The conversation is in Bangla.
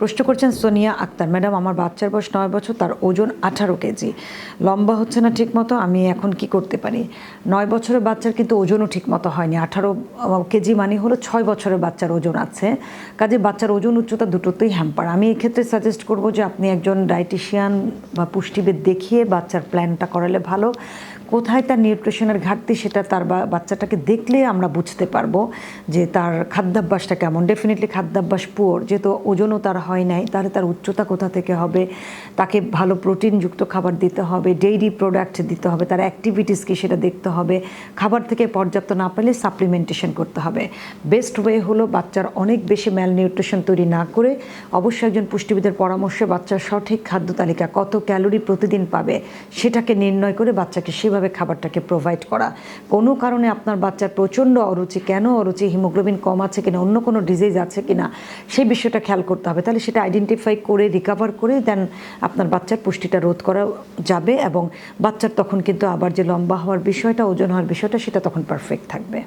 প্রশ্ন করছেন সোনিয়া আক্তার। ম্যাডাম, আমার বাচ্চার বয়স নয় বছর, তার ওজন আঠারো কেজি। লম্বা হচ্ছে না ঠিক মতো আমি এখন কি করতে পারি? নয় বছরের বাচ্চার কিন্তু ওজনও ঠিক মতো হয়নি। আঠারো কেজি মানে হলো ছয় বছরের বাচ্চার ওজন আছে। কাজে বাচ্চার ওজন উচ্চতা দুটোতেই হ্যাম্পার আমি এক্ষেত্রে সাজেস্ট করব যে আপনি একজন ডায়েটিশিয়ান বা পুষ্টিবিদ দেখিয়ে বাচ্চার প্ল্যানটা করালে ভালো। কোথায় তার নিউট্রিশনের ঘাটতি সেটা তার বাচ্চাটাকে দেখলে আমরা বুঝতে পারব যে তার খাদ্যাভ্যাসটা কেমন। ডেফিনেটলি খাদ্যাভ্যাস পুয়োর যেহেতু ওজনও তার হয় নাই, তাহলে তার উচ্চতা কোথা থেকে হবে? তাকে ভালো প্রোটিনযুক্ত খাবার দিতে হবে ডেইরি প্রোডাক্ট দিতে হবে, তার অ্যাক্টিভিটিস কি সেটা দেখতে হবে, খাবার থেকে পর্যাপ্ত না পেলে সাপ্লিমেন্টেশন করতে হবে। বেস্ট ওয়ে হলো বাচ্চার অনেক বেশি ম্যাল নিউট্রিশন তৈরি না করে অবশ্যই একজন পুষ্টিবিদের পরামর্শে বাচ্চার সঠিক খাদ্য তালিকা, কত ক্যালোরি প্রতিদিন পাবে, সেটাকে নির্ণয় করে বাচ্চাকে সেভাবে খাবারটাকে প্রোভাইড করা। কোনো কারণে আপনার বাচ্চার প্রচণ্ড অরুচি, কেন অরুচি, হিমোগ্লোবিন কম আছে কিনা, অন্য কোনো ডিজিজ আছে কিনা সেই বিষয়টা খেয়াল করতে হবে। তাহলে সেটা আইডেন্টিফাই করে রিকাভার করে দেন আপনার বাচ্চার পুষ্টিটা রোধ করা যাবে এবং বাচ্চার তখন কিন্তু আবার যে লম্বা হওয়ার বিষয়টা, ওজন হওয়ার বিষয়টা, সেটা তখন পারফেক্ট থাকবে।